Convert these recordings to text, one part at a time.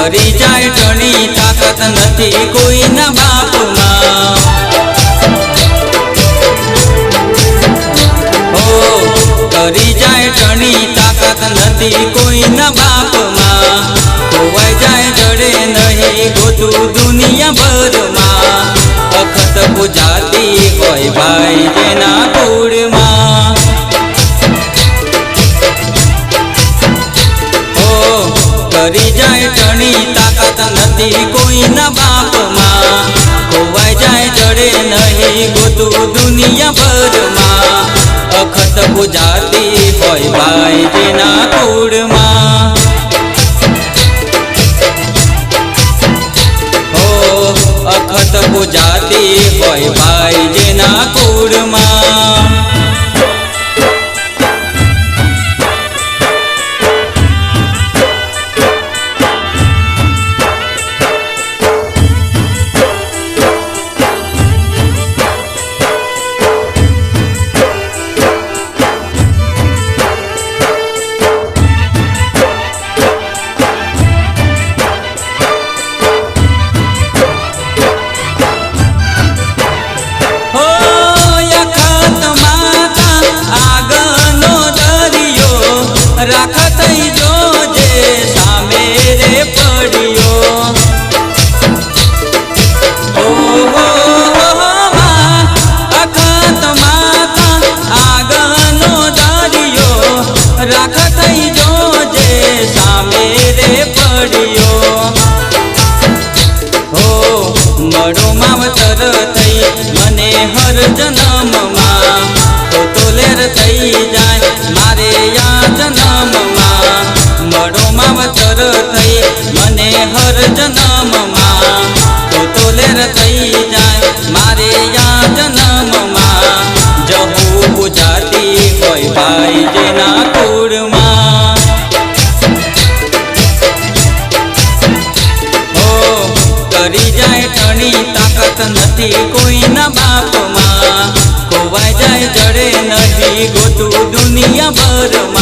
કરી જાય ટણી, તાકાત નથી કોઈના બાપમાં. હો, કરી જાય ટણી, તાકાત નથી કોઈના બાપમાં. ખોવાઈ જાય જડે નહીં ગોતું દુનિયા ભર Medina નથી કોઈના બાપમાં ખોવાઈ જાય જડે નથી ગોતું દુનિયા ભરમાં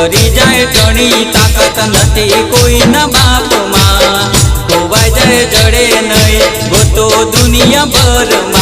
કરી જાય ધણી તાકાત નથી કોઈના બાપમાં. ખોવાઈ જાય જડે નહીં ગોતો દુનિયા ભરમાં